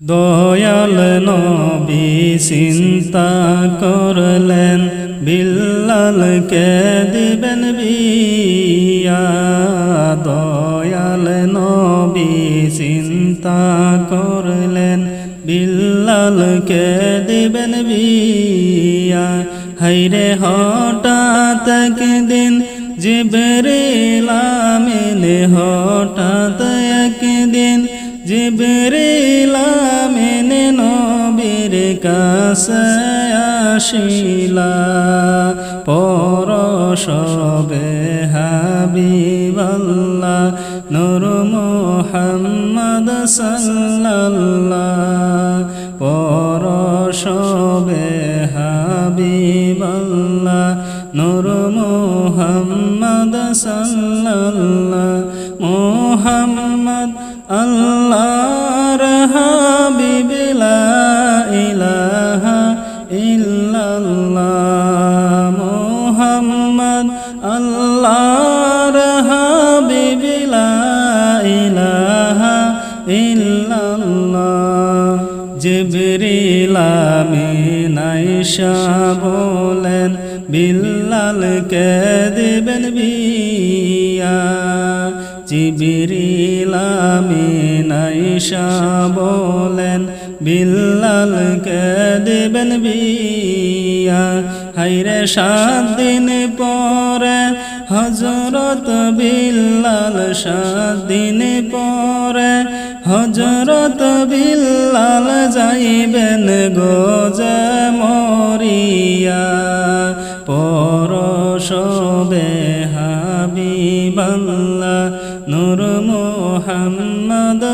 দয়াল নবী চিন্তা করলেন, বিল্লালকে দিবেন বিয়া। দয়াল নবী চিন্তা করলেন, বিল্লালকে দিবেন বিয়া। হাইরে হঠাৎ একদিন জিবরিল আমিন, হঠাৎ একদিন জিবরিল আমিন নবীর কাছে আসিলা। পরশবে হাবিবাল্লাহ, নূর মোহাম্মদ সাল্লাল্লাহ। পরশবে হাবিবাল্লাহ, নূর মোহাম্মদ সাল্লাল্লাহ। মোহাম্মদ আল্লাহর ইলাহা ইল্লাল্লাহ মোহাম্মদ আল্লাহর হাবিব ইলাহা ইল্লাল্লাহ জিবরিল আমিন আয়েশা বলেন বিল্লালকে দিবেন বিয়া? জিবরিল আমিন আয়েশা বলেন বিল্লালকে দিবেন বিয়া? হাইরে সাত দিন পরে হজরত বিল্লাল সাত দিন পরে হজরত বিল্লাল যাইবেন গোজে মরিয়া। পরশবে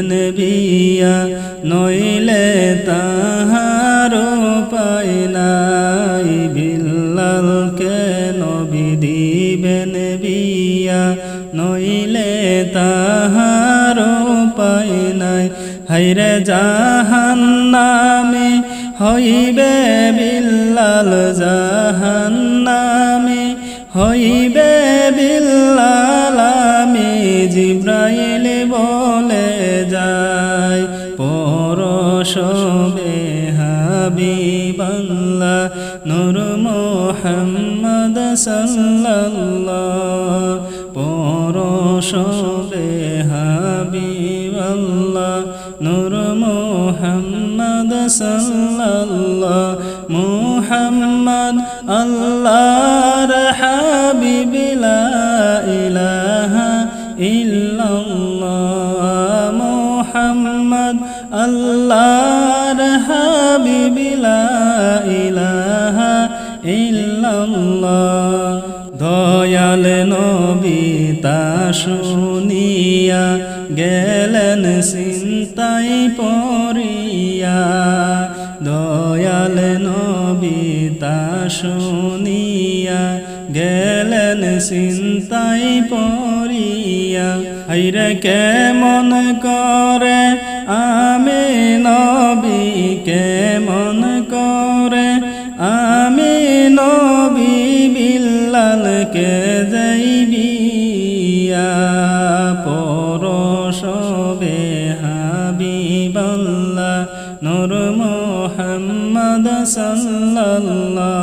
বিদিবেন বিয়া নইলে তাহার পাই নাই। বিল্লাল কেন বিদিবেন বিয়া নইলে তাহার পাই নাই। হাইরে জাহান নামে হইবে বিল্লাল জাহান নামে হইবে বিল্লাল। আমি জিব্রাইল বলে হাবিবাল্লাহ নূর মোহাম্মদ সাল্লাল্লাহ পরশবে হাবিবাল্লাহ নূর মোহাম্মদ সাল্লাল্লাহ মোহাম্মদ আল্লাহর ইল্লাল্লাহ, দয়াল নবী তা শুনিয়া, গেলেন চিন্তাই পড়িয়া, দয়াল নবী তা শুনিয়া, গেলেন চিন্তাই পড়িয়া হাইরে কেমন করে আমি নবী, কেমন নূর মোহাম্মদ সাল্লাল্লাহ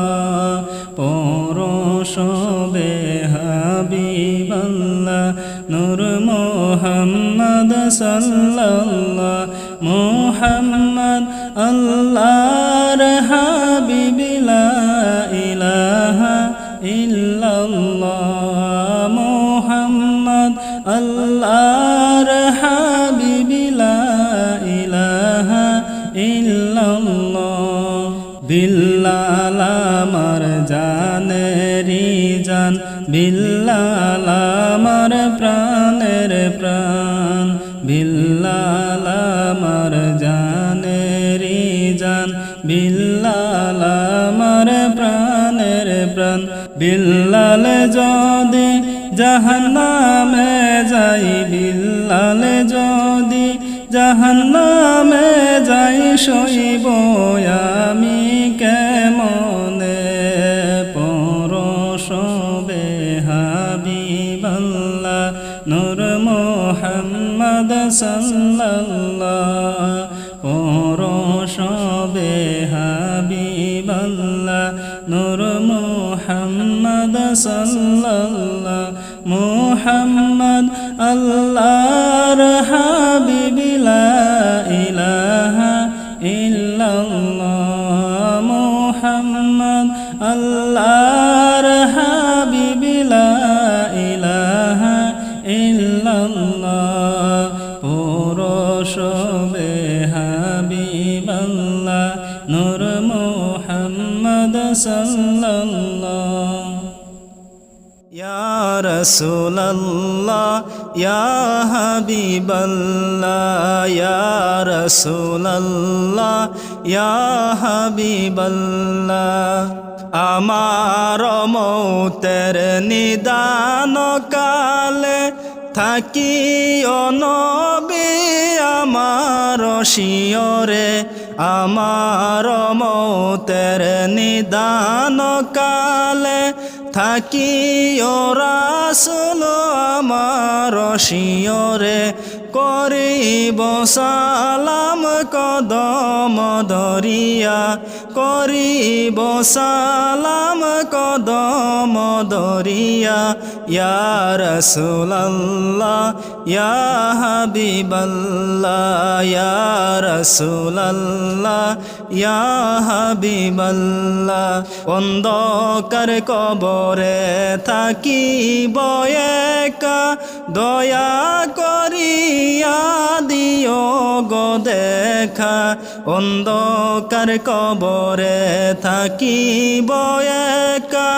পরশবে হাবিবাল্লাহ নূর মোহাম্মদ সাল্লাল্লাহ মোহাম্মদ আল্লাহর হাবিব লা ইলাহা ইল্লাল্লাহ বিল্লাল আমার প্রাণের প্রাণ, বিল্লাল আমার জানেরি জান, বিল্লাল আমার প্রাণের প্রাণ, বিল্লাল যদি জাহান্নামে যাই, বিল্লাল যদি জাহান্নামে যাই শৈব মোহাম্মদ সাল্লাল্লাহ মোহাম্মদ আল্লাহর হাবিবিলা ইলাহা ইল্লাল্লাহ মোহাম্মদ আল্লাহর হাবিবিলা ইলাহা ইল্লাল্লাহ। রাসূলুল্লাহ, ইয়া হাবিবাল্লাহ, ইয়া রাসূলুল্লাহ, ইয়া হাবিবাল্লাহ। আমার মৌতের নিদান কালে থাকি নবী আমার শিয়রে আমার মৌতের নিদান কালে থাকি রাসুল আমার শিয়রে করিব সালাম কদম দরিয়া করিব সালাম কদম দরিয়া ইয়া রাসূলুল্লাহ, ইয়া হাবিবাল্লাহ, ইয়া রাসূলুল্লাহ, ইয়া হাবিবাল্লাহ, অন্ধকার কবরে থাকি বয়েকা দয়া করিয়া দিও গো দেখা। অন্ধকার কবরে থাকি বয়েকা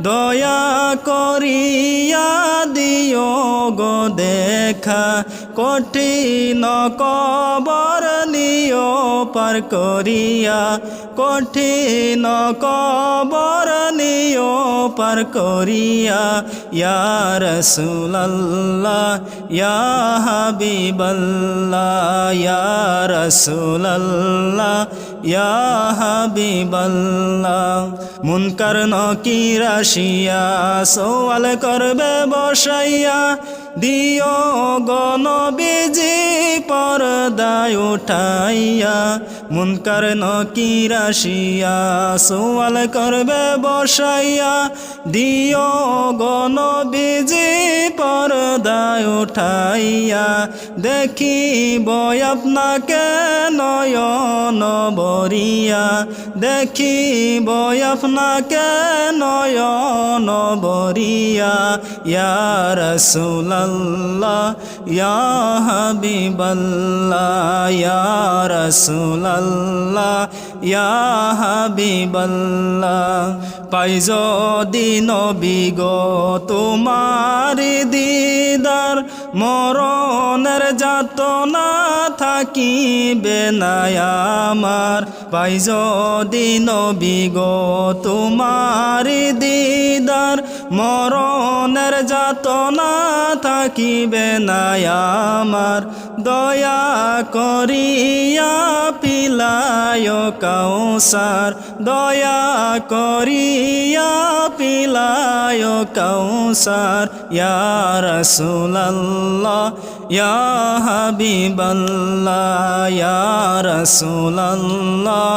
দয়া করিয়া দিও গো দেখা। কঠিন কবর নিও পার করিয়া। কঠিন কবর নিও পার করিয়া, ইয়া রাসূলুল্লাহ, ইয়া হাবিবাল্লাহ, ইয়া রাসূলুল্লাহ, ইয়া হাবিবাল্লাহ। মুনকার নকির আসিয়া, সওয়াল করবে বসাইয়া, দিও গণ বিজি পর্দায় উঠাইয়া মুনকার নকির আসিয়া সওয়াল করবে বসাইয়া, দিও গণ বিজি পর্দায় উঠাইয়া, দেখিব আপনাকে নয়ন বরিয়া দেখিব আপনাকে নয়ন বরিয়া ইয়া রাসূলুল্লাহ, ইয়া হাবিবাল্লাহ, ইয়া রাসূলুল্লাহ ইয়া হাবিবাল্লাহ পাইজ দিন বিগ তোমার দিদার, মরণের যাতনা থাকিবে না আমার। পাইজ দিন বিগ তোমার দিদার, মরণের যাতনা থাকিবে না আমার। দয়া করিয়া পিলায় কৌসার দয়া করিয়া পিলায় কৌসার ইয়া রাসূলুল্লাহ, ইয়া হাবিবাল্লাহ, ইয়া রাসূলুল্লাহ,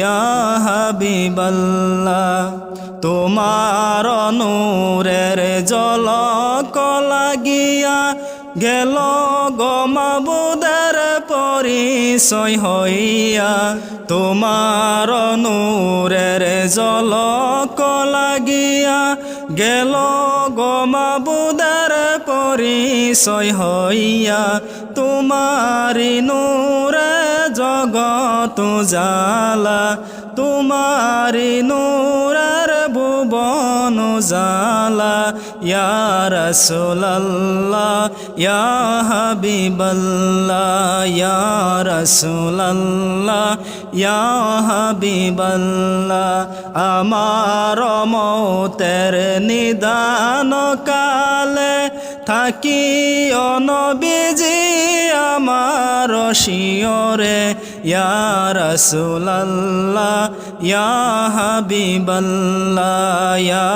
ইয়া হাবিবাল্লাহ। তোমার নূরের জলক লাগিয়া গেল গমাবুদের পরিচয় হইয়া তোমার নূরের জলক লাগিয়া গেল গমাবুদের পরিচয় হইয়া তোমারি নূরে জগত জালা তোমারি নূরের ভুবন জালা, ইয়া রাসূলুল্লাহ, ইয়া হাবিবাল্লাহ, ইয়া রাসূলুল্লাহ, ইয়া হাবিবাল্লাহ, আমার মৌতের নিদান কালে থাকি অনবিজি আমার শিয়রে ইয়া রাসূলুল্লাহ ইয়া হাবিবাল্লাহ ইয়া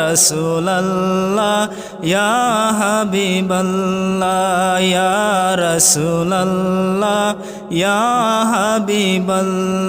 রাসূলুল্লাহ ইয়া হাবিবাল্লাহ ইয়া রাসূলুল্লাহ ইয়া হাবিবাল্লাহ।